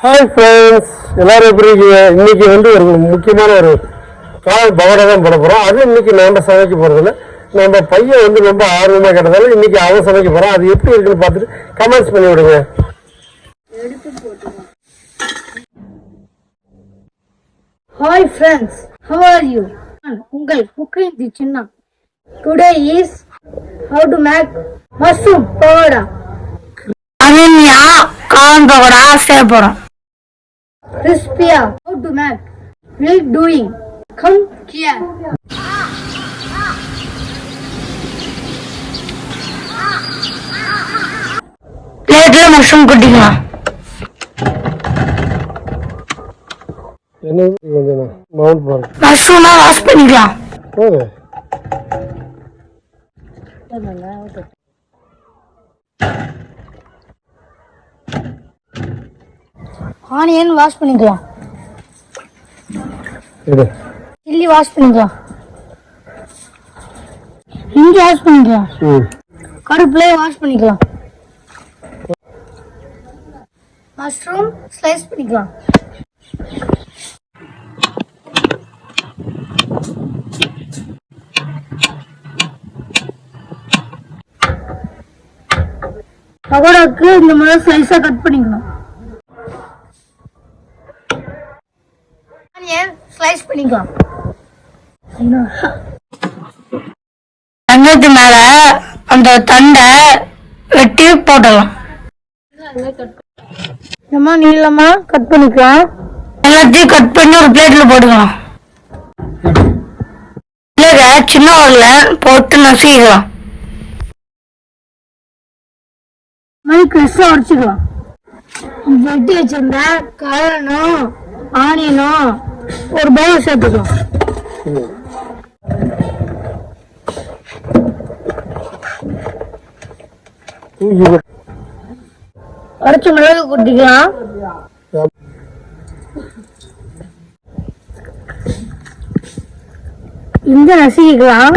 Hi friends எல்லாரும் எப்படி இருக்கீங்க? இன்னைக்கு வந்து ஒரு முக்கியமான ஒரு கால் பவடை தான் போட போகிறோம் அது இன்னைக்கு நம்ம சமைக்க போகிறதில்ல நம்ம பையன் வந்து ரொம்ப ஆர்வமாக கேட்டதால இன்னைக்கு அவன் சமைக்க போகிறான் அது எப்படி இருக்குன்னு பார்த்துட்டு கமெண்ட்ஸ் பண்ணி விடுங்க. Hi friends how are you உங்கள் குக்கிங் தி சின்ன today is how to make mushroom pakoda Ananya pakoda செய்ய போறோம் கிறிஸ்பியா how to make will doing come here பிளேட்ல மஷ்ரூம் கொட்டிக்கலாம். என்ன மவுண்ட் பாருங்க மஷ்ரூமா வாஷ் பண்ணிக்கலாம். போது ஆனியன் வாஷ் பண்ணிக்கலாம். இது சில்லி வாஷ் பண்ணிக்கலாம். இஞ்சி வாஷ் பண்ணிக்கலாம். கருப்பிலே வாஷ் பண்ணிக்கலாம். மஷ்ரூம் ஸ்லைஸ் பண்ணிக்கலாம். பகோடாக்கு இந்த மாதிரி ஸ்லைஸா கட் பண்ணிக்கணும் ஆனியன் ஸ்லைஸ் பண்ணிக்கலாம் வெங்காயத்து மேல அந்த தண்டை வெட்டி போட்டுடலாம். நம்ம நீளமா கட் பண்ணிக்கலாம் எல்லாத்தையும் கட் பண்ணி ஒரு பிளேட்ல போட்டுக்கலாம். சின்ன உருளை போட்டு நசுக்கிக்கலாம். மாதிரி கிறிஸ்டா உடைச்சிக்கலாம் வெட்டி வச்சிருந்த கலரனும் ஆனியனும் ஒரு பவுல் சேர்த்துக்கலாம் அரைச்ச மிளகு கொட்டிக்கலாம் இந்த நசுக்கிக்கலாம்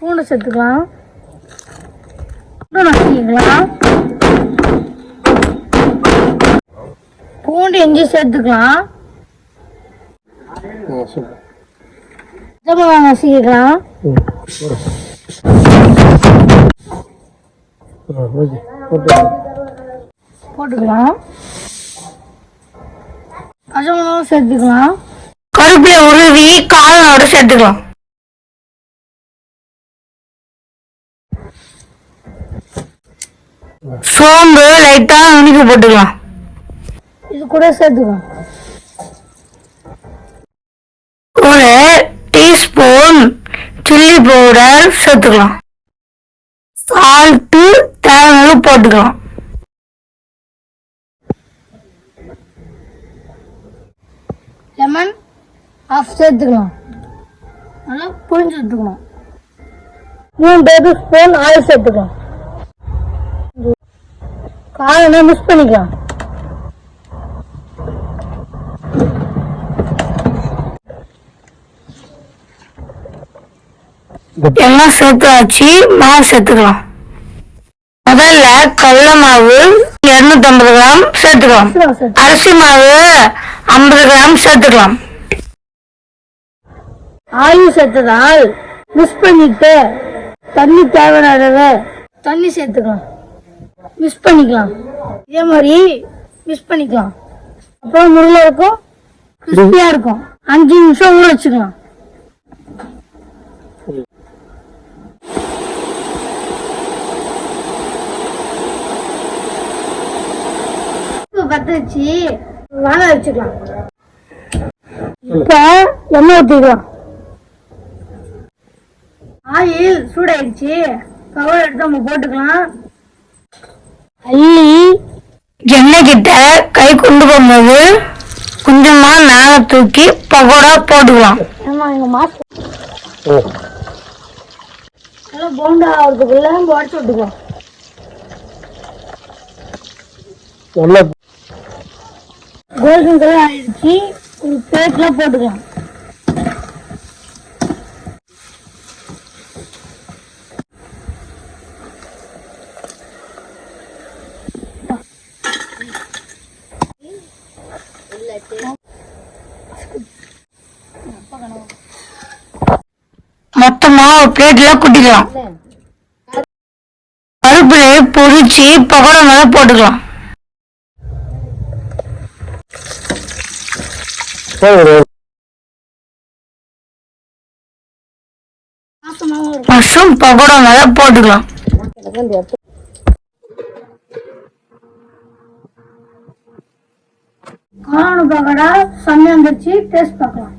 பூண்டு சேர்த்துக்கலாம். பூண்டு நசுக்கிக்கலாம் பூண்டு இஞ்சி சேர்த்துக்கலாம். கொஞ்சமா நசுக்கிக்கலாம் போட்டுக்கலாம். பச்சை மிளகாவும் சேர்த்துக்கலாம். கருப்பில உருவி காளானோட சேர்த்துக்கலாம். சோம்பு லைட்டா நுணுக்கி போட்டுக்கலாம். கூட சேர்த்துக்கலாம் ஒரு டீஸ்பூன் சில்லி பவுடர் சேர்த்துக்கலாம். சால்ட்டு தேவையான போட்டுக்கலாம். லெமன் ஆஃப் சேர்த்துக்கலாம். நல்லா புளிஞ்சு எடுத்துக்கணும். மூணு டேபிள் ஸ்பூன் ஆயில் சேர்த்துக்கலாம். காரணம் மிக்ஸ் பண்ணிக்கலாம். எல்லாம் சேர்த்து வச்சு மாவு சேர்த்துக்கலாம். முதல்ல கடல மாவு இருநூத்தம்பது கிராம் சேர்த்துக்கலாம். சேர்த்து அரிசி மாவு ஐம்பது கிராம் சேர்த்துக்கலாம். ஆயில் சேர்த்ததால் மிக்ஸ் பண்ணிட்டு தண்ணி தேவையான அளவு தண்ணி சேர்த்துக்கலாம். மிக்ஸ் பண்ணிக்கலாம். இதே மாதிரி மிக்ஸ் பண்ணிக்கலாம். அப்புறம் முருகை இருக்கும். கிறிஸ்பியா இருக்கும். அஞ்சு நிமிஷம் ஊற வச்சுக்கலாம். பத்த வச்சு வாழ வச்சுக்கலாம். இப்ப எண்ணெய் ஊத்திக்கலாம். ஆயில் சூடாயிடுச்சு. கவர் எடுத்து நம்ம போட்டுக்கலாம். அள்ளி எண்ணெய் கிட்ட கை கொண்டு போகும்போது கொஞ்சமா மேல தூக்கி பகோடா போட்டுக்கலாம். ஆமா எங்க ஓ. நல்லா போண்டா நம்ம உடச்சு விட்டுக்கலாம். கோல்டன் கலர் ஆயிடுச்சு ஒரு பிளேட்லாம் போட்டுக்கலாம். மொத்தமா ஒரு பிளேட்ல குட்டிக்கலாம் பருப்புல பொறிச்சு பகோடா மேல போட்டுக்கலாம். மஷ்ரூம் பகோடா மேல போட்டுக்கலாம் காளான் பக்கோடா செம்மையா வந்துருச்சு டேஸ்ட் பார்க்கலாம்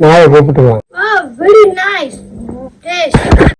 நாயை கூப்பிட்டுக்கலாம் very nice. Taste.